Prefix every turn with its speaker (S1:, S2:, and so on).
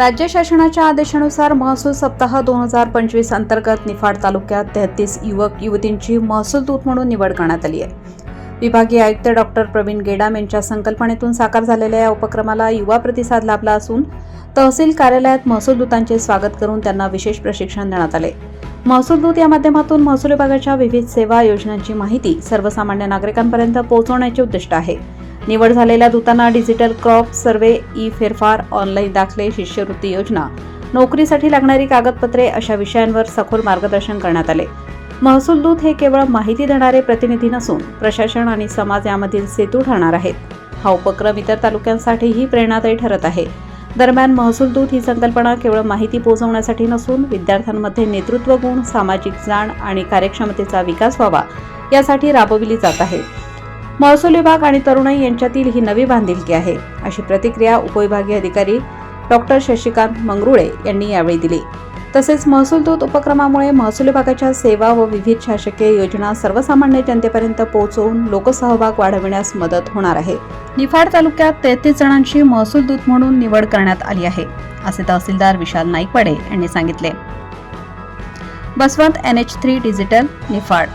S1: राज्य शासनाच्या आदेशानुसार महसूल सप्ताह दोन हजार पंचवीस अंतर्गत निफाड तालुक्यात तेहतीस युवक युवतींची महसूल दूत म्हणून निवड करण्यात आली आहे. विभागीय आयुक्त डॉक्टर प्रवीण गेडाम यांच्या संकल्पनेतून साकार झालेल्या या उपक्रमाला युवा प्रतिसाद लाभला असून तहसील कार्यालयात महसूल दूतांचे स्वागत करून त्यांना विशेष प्रशिक्षण देण्यात आले. महसूल दूत या माध्यमातून महसूल विभागाच्या विविध सेवा योजनांची माहिती सर्वसामान्य नागरिकांपर्यंत पोहोचवण्याचे उद्दिष्ट आहे. निवड झालेल्या दूतांना डिजिटल क्रॉप सर्वे ई फेरफार ऑनलाईन दाखले शिष्यवृत्ती योजना नोकरीसाठी लागणारी कागदपत्रे अशा विषयांवर सखोल मार्गदर्शन करण्यात आले. महसूल दूत हे केवळ माहिती देणारे प्रतिनिधी नसून प्रशासन आणि समाज यामधील सेतू ठरणार आहेत. हा उपक्रम इतर तालुक्यांसाठीही प्रेरणादायी ठरत आहे. दरम्यान महसूल दूत ही संकल्पना केवळ माहिती पोहोचवण्यासाठी नसून विद्यार्थ्यांमध्ये नेतृत्व गुण सामाजिक जाण आणि कार्यक्षमतेचा विकास व्हावा यासाठी राबविली जात आहे. महसूल विभाग आणि तरुणाई यांच्यातील ही नवी बांधिलकी आहे. अशी प्रतिक्रिया उपविभागीय अधिकारी डॉक्टर शशिकांत मंगरुळे यांनी यावेळी दिली. तसेच महसूल दूत उपक्रमामुळे महसूल विभागाच्या सेवा व विविध शासकीय योजना सर्वसामान्य जनतेपर्यंत पोहोचवून लोकसहभाग वाढविण्यास मदत होणार आहे. निफाड तालुक्यात तेहतीस जणांची महसूल दूत म्हणून निवड करण्यात आली आहे असे तहसीलदार विशाल नाईकवाडे यांनी सांगितले. Basavant N H three digital Niphad